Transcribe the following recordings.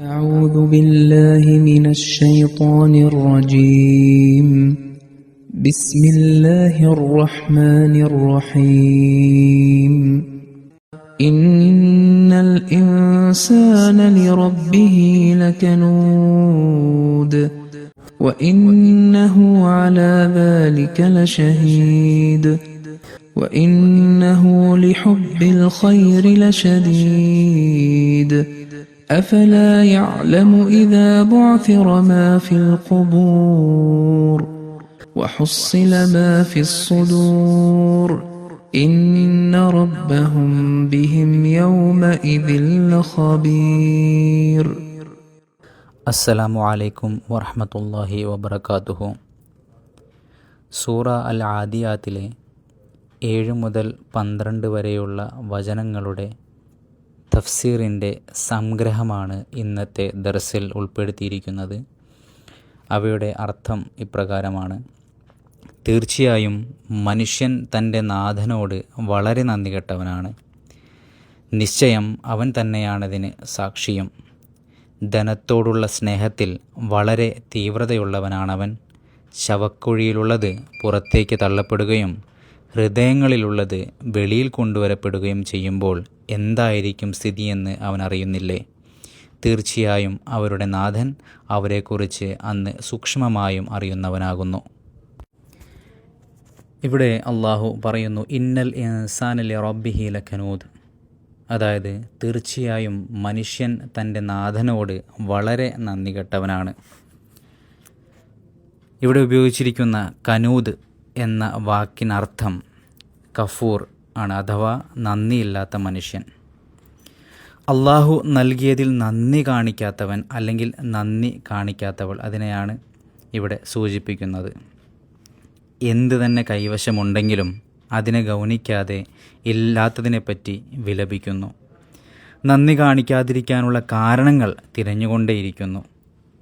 أعوذ بالله من الشيطان الرجيم. بسم الله الرحمن الرحيم. إن الإنسان لربه لكنود وإنه على ذلك لشهيد وإنه لحب الخير لشديد. أفلا يعلم إذا بعثر ما في القبور وحصل ما في الصدور إن ربهم بهم يومئذ لخبير അസ്സലാമു അലൈക്കും വറഹമത്തല്ലാഹി വബർക്കാത്തുഹു സൂറ അൽ ആദിയാത്തിലെ ഏഴ് മുതൽ പന്ത്രണ്ട് വരെയുള്ള വചനങ്ങളുടെ തഫ്സീറിന്റെ സംഗ്രഹമാണ് ഇന്നത്തെ ദർസിൽ ഉൾപ്പെടുത്തിയിരിക്കുന്നത്. അവയുടെ അർത്ഥം ഇപ്രകാരമാണ്. തീർച്ചയായും മനുഷ്യൻ തന്റെ നാഥനോട് വളരെ നന്ദി കെട്ടവനാണ്. നിശ്ചയം അവൻ തന്നെയാണതിന് സാക്ഷിയും. ധനത്തോടുള്ള സ്നേഹത്തിൽ വളരെ തീവ്രതയുള്ളവനാണവൻ. ശവക്കുഴിയിലുള്ളത് പുറത്തേക്ക് തള്ളപ്പെടുകയും ഹൃദയങ്ങളിലുള്ളത് വെളിയിൽ കൊണ്ടുവരപ്പെടുകയും ചെയ്യുമ്പോൾ എന്തായിരിക്കും സ്ഥിതിയെന്ന് അവൻ അറിയുന്നില്ലേ? തീർച്ചയായും അവരുടെ നാഥൻ അവരെക്കുറിച്ച് അന്ന് സൂക്ഷ്മമായും അറിയുന്നവനാകുന്നു. ഇവിടെ അള്ളാഹു പറയുന്നു ഇന്നൽ ഇൻസാനലി റബ്ബിഹി ലഖനൂദ്. അതായത് തീർച്ചയായും മനുഷ്യൻ തന്റെ നാഥനോട് വളരെ നന്ദി കെട്ടവനാണ് ഇവിടെ ഉപയോഗിച്ചിരിക്കുന്ന കനൂദ് എന്ന വാക്കിനർത്ഥം കഫൂർ ആണ് അഥവാ നന്ദിയില്ലാത്ത മനുഷ്യൻ. അള്ളാഹു നൽകിയതിൽ നന്ദി കാണിക്കാത്തവൻ അല്ലെങ്കിൽ നന്ദി കാണിക്കാത്തവൾ അതിനെയാണ് ഇവിടെ സൂചിപ്പിക്കുന്നത്. എന്ത് തന്നെ കൈവശമുണ്ടെങ്കിലും അതിനെ ഗൗനിക്കാതെ ഇല്ലാത്തതിനെപ്പറ്റി വിലപിക്കുന്നു. നന്ദി കാണിക്കാതിരിക്കാനുള്ള കാരണങ്ങൾ തിരഞ്ഞുകൊണ്ടേയിരിക്കുന്നു.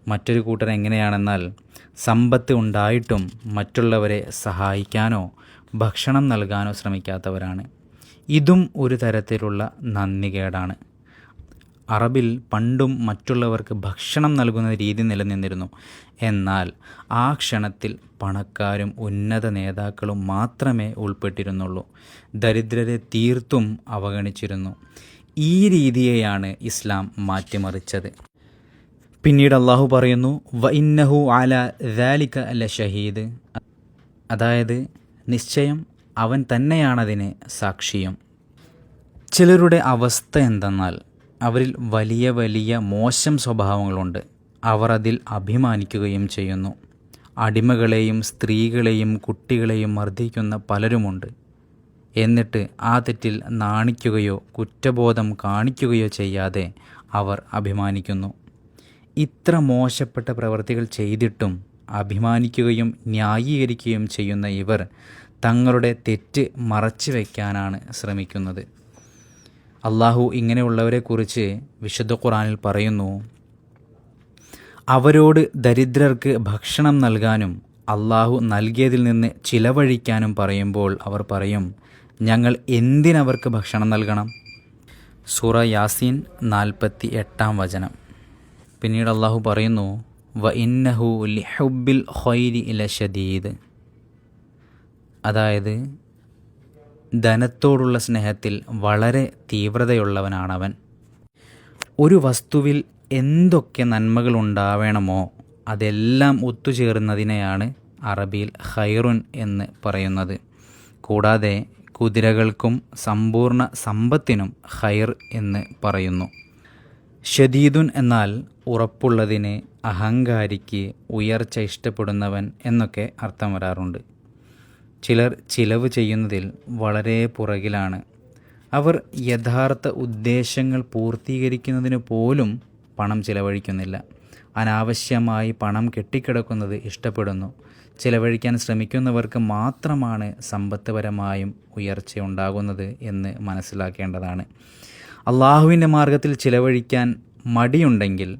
മറ്റൊരു കൂട്ടർ എങ്ങനെയാണെന്നാൽ സമ്പത്ത് ഉണ്ടായിട്ടും മറ്റുള്ളവരെ സഹായിക്കാനോ ഭക്ഷണം നൽകാനോ ശ്രമിക്കാത്തവരാണ്. ഇതും ഒരു തരത്തിലുള്ള നന്ദികേടാണ്. അറബിൽ പണ്ടും മറ്റുള്ളവർക്ക് ഭക്ഷണം നൽകുന്ന രീതി നിലനിന്നിരുന്നു. എന്നാൽ ആ ക്ഷണത്തിൽ പണക്കാരും ഉന്നത നേതാക്കളും മാത്രമേ ഉൾപ്പെട്ടിരുന്നുള്ളൂ. ദരിദ്രരെ തീർത്തും അവഗണിച്ചിരുന്നു. ഈ രീതിയെയാണ് ഇസ്ലാം മാറ്റിമറിച്ചത്. പിന്നീട് അള്ളാഹു പറയുന്നു വ ഇന്നഹു അല ദാലിക അല്ല ഷഹീദ് അതായത് നിശ്ചയം അവൻ തന്നെയാണതിന് സാക്ഷിയും. ചിലരുടെ അവസ്ഥ എന്തെന്നാൽ അവരിൽ വലിയ വലിയ മോശം സ്വഭാവങ്ങളുണ്ട്. അവർ അതിൽ അഭിമാനിക്കുകയും ചെയ്യുന്നു. അടിമകളെയും സ്ത്രീകളെയും കുട്ടികളെയും മർദ്ദിക്കുന്ന പലരുമുണ്ട്. എന്നിട്ട് ആ തെറ്റിൽ നാണിക്കുകയോ കുറ്റബോധം കാണിക്കുകയോ ചെയ്യാതെ അവർ അഭിമാനിക്കുന്നു. ഇത്ര മോശപ്പെട്ട പ്രവൃത്തികൾ ചെയ്തിട്ടും അഭിമാനിക്കുകയും ന്യായീകരിക്കുകയും ചെയ്യുന്ന ഇവർ തങ്ങളുടെ തെറ്റ് മറച്ചു വയ്ക്കാനാണ് ശ്രമിക്കുന്നത്. അള്ളാഹു ഇങ്ങനെയുള്ളവരെക്കുറിച്ച് വിശുദ്ധ ഖുറാനിൽ പറയുന്നു അവരോട് ദരിദ്രർക്ക് ഭക്ഷണം നൽകാനും അള്ളാഹു നൽകിയതിൽ നിന്ന് ചിലവഴിക്കാനും പറയുമ്പോൾ അവർ പറയും ഞങ്ങൾ എന്തിനവർക്ക് ഭക്ഷണം നൽകണം? സൂറ യാസീൻ നാൽപ്പത്തി എട്ടാം വചനം. പിന്നീട് അള്ളാഹു പറയുന്നു വ ഇന്നഹു ലിഹുബിൽ ഹൊയ്രി ഇല ഷദീദ്. അതായത് ധനത്തോടുള്ള സ്നേഹത്തിൽ വളരെ തീവ്രതയുള്ളവനാണവൻ. ഒരു വസ്തുവിൽ എന്തൊക്കെ നന്മകൾ ഉണ്ടാവേണമോ അതെല്ലാം ഒത്തുചേർന്നതിനെയാണ് അറബിയിൽ ഖൈറുൻ എന്ന് പറയുന്നത്. കൂടാതെ കുതിരകൾക്കും സമ്പൂർണ സമ്പത്തിനും ഖൈർ എന്ന് പറയുന്നു. ഷദീദുൻ എന്നാൽ ഉറപ്പുള്ളതിന് അഹങ്കാരിക്ക് ഉയർച്ച ഇഷ്ടപ്പെടുന്നവൻ എന്നൊക്കെ അർത്ഥം വരാറുണ്ട്. ചിലർ ചിലവ് ചെയ്യുന്നതിൽ വളരെ പുറകിലാണ്. അവർ യഥാർത്ഥ ഉദ്ദേശങ്ങൾ പൂർത്തീകരിക്കുന്നതിന് പോലും പണം ചിലവഴിക്കുന്നില്ല. അനാവശ്യമായി പണം കെട്ടിക്കിടക്കുന്നത് ഇഷ്ടപ്പെടുന്നു. ചിലവഴിക്കാൻ ശ്രമിക്കുന്നവർക്ക് മാത്രമാണ് സമ്പത്തുപരമായും ഉയർച്ചയുണ്ടാകുന്നത് എന്ന് മനസ്സിലാക്കേണ്ടതാണ്. അള്ളാഹുവിന്റെ മാർഗത്തിൽ ചിലവഴിക്കാൻ മടിയുണ്ടെങ്കിൽ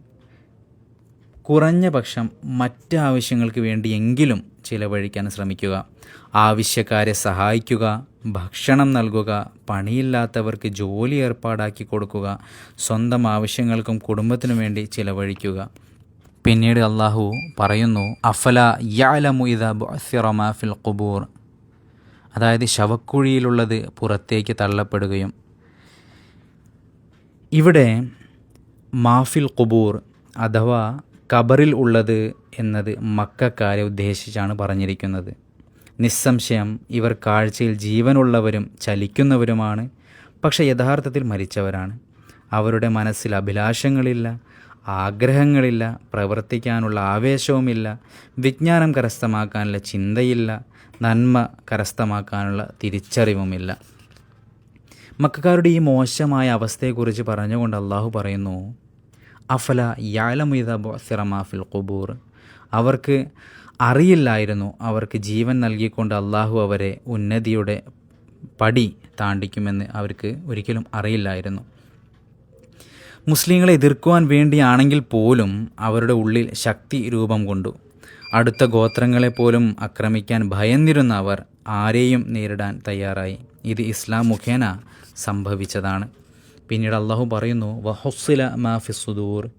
കുറഞ്ഞ പക്ഷം മറ്റ് ആവശ്യങ്ങൾക്ക് വേണ്ടിയെങ്കിലും ചിലവഴിക്കാൻ ശ്രമിക്കുക. ആവശ്യക്കാരെ സഹായിക്കുക ഭക്ഷണം നൽകുക പണിയില്ലാത്തവർക്ക് ജോലി ഏർപ്പാടാക്കി കൊടുക്കുക സ്വന്തം ആവശ്യങ്ങൾക്കും കുടുംബത്തിനു വേണ്ടി ചിലവഴിക്കുക. പിന്നീട് അള്ളാഹു പറയുന്നു അഫല യാലമു ഇദ ബുഅസിറമ ഫിൽ ഖുബൂർ. അതായത് ശവക്കുഴിയിലുള്ളത് പുറത്തേക്ക് തള്ളപ്പെടുകയും ഇവിടെ മാഫിൽ ഖുബൂർ അഥവാ കബറിൽ ഉള്ളത് എന്നത് മക്കാരെ ഉദ്ദേശിച്ചാണ് പറഞ്ഞിരിക്കുന്നത്. നിസ്സംശയം ഇവർ കാഴ്ചയിൽ ജീവനുള്ളവരും ചലിക്കുന്നവരുമാണ് പക്ഷേ യഥാർത്ഥത്തിൽ മരിച്ചവരാണ്. അവരുടെ മനസ്സിൽ അഭിലാഷങ്ങളില്ല ആഗ്രഹങ്ങളില്ല പ്രവർത്തിക്കാനുള്ള ആവേശവുമില്ല വിജ്ഞാനം കരസ്ഥമാക്കാനുള്ള ചിന്തയില്ല നന്മ കരസ്ഥമാക്കാനുള്ള തിരിച്ചറിവുമില്ല. മക്കാരുടെ ഈ മോശമായ അവസ്ഥയെക്കുറിച്ച് പറഞ്ഞുകൊണ്ട് അള്ളാഹു പറയുന്നു അഫല യാലമുദ സിറമാഫിൽ ഖുബൂർ? അവർക്ക് അറിയില്ലായിരുന്നു. അവർക്ക് ജീവൻ നൽകിക്കൊണ്ട് അള്ളാഹു അവരെ ഉന്നതിയുടെ പടി താണ്ടിക്കുമെന്ന് അവർക്ക് ഒരിക്കലും അറിയില്ലായിരുന്നു. മുസ്ലിങ്ങളെ എതിർക്കുവാൻ വേണ്ടിയാണെങ്കിൽ പോലും അവരുടെ ഉള്ളിൽ ശക്തി രൂപം കൊണ്ടു. അടുത്ത ഗോത്രങ്ങളെപ്പോലും ആക്രമിക്കാൻ ഭയന്നിരുന്ന അവർ ആരെയും നേരിടാൻ തയ്യാറായി. ഇത് ഇസ്ലാം മുഖേന സംഭവിച്ചതാണ്. പിന്നീട് അള്ളാഹു പറയുന്നു വഹുസില മാഫി സുദൂർ.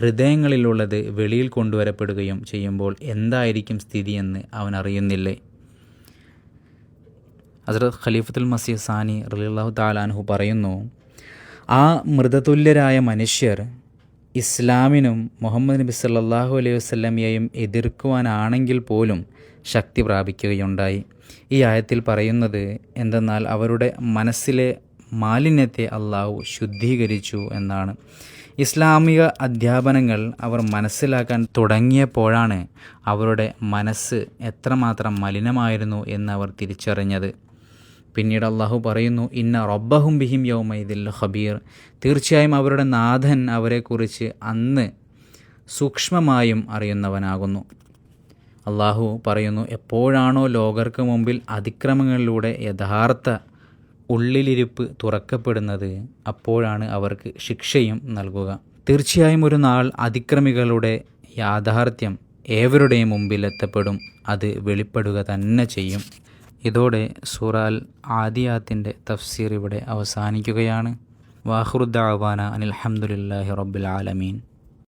ഹൃദയങ്ങളിലുള്ളത് വെളിയിൽ കൊണ്ടുവരപ്പെടുകയും ചെയ്യുമ്പോൾ എന്തായിരിക്കും സ്ഥിതിയെന്ന് അവൻ അറിയുന്നില്ലേ? ഹസ്രത് ഖലീഫത്തുൽ മസീഹ് സാനി റലിള്ളാഹു താലാൻഹു പറയുന്നു ആ മൃതതുല്യരായ മനുഷ്യർ ഇസ്ലാമിനും മുഹമ്മദ് നബി സല്ലാഹു അലൈഹി വസ്ലമിയെയും എതിർക്കുവാനാണെങ്കിൽ പോലും ശക്തി പ്രാപിക്കുകയുണ്ടായി. ഈ ആയത്തിൽ പറയുന്നത് എന്തെന്നാൽ അവരുടെ മനസ്സിലെ മാലിന്യത്തെ അള്ളാഹു ശുദ്ധീകരിച്ചു എന്നാണ്. ഇസ്ലാമിക അധ്യാപനങ്ങൾ അവർ മനസ്സിലാക്കാൻ തുടങ്ങിയപ്പോഴാണ് അവരുടെ മനസ്സ് എത്രമാത്രം മലിനമായിരുന്നു എന്ന് അവർ തിരിച്ചറിഞ്ഞത്. പിന്നീട് അള്ളാഹു പറയുന്നു ഇന്ന റബ്ബഹും ബിഹിം യൗമൈദിൽ ഖബീർ. തീർച്ചയായും അവരുടെ നാഥൻ അവരെക്കുറിച്ച് അന്ന് സൂക്ഷ്മമായും അറിയുന്നവനാകുന്നു. അള്ളാഹു പറയുന്നു എപ്പോഴാണോ ലോകർക്ക് മുമ്പിൽ അതിക്രമങ്ങളിലൂടെ യഥാർത്ഥ ഉള്ളിലിരിപ്പ് തുറക്കപ്പെടുന്നത് അപ്പോഴാണ് അവർക്ക് ശിക്ഷയും നൽകുക. തീർച്ചയായും ഒരു നാൾ അതിക്രമികളുടെ യാഥാർത്ഥ്യം ഏവരുടെയും മുമ്പിൽ എത്തപ്പെടും അത് വെളിപ്പെടുക തന്നെ ചെയ്യും. ഇതോടെ സൂറാൽ ആദിയാത്തിന്റെ തഫ്സീർ ഇവിടെ അവസാനിക്കുകയാണ്. വാഹുറുദ്ദാവാന അനിൽഹമുല്ലാഹി റബ്ബുൽ ആലമീൻ.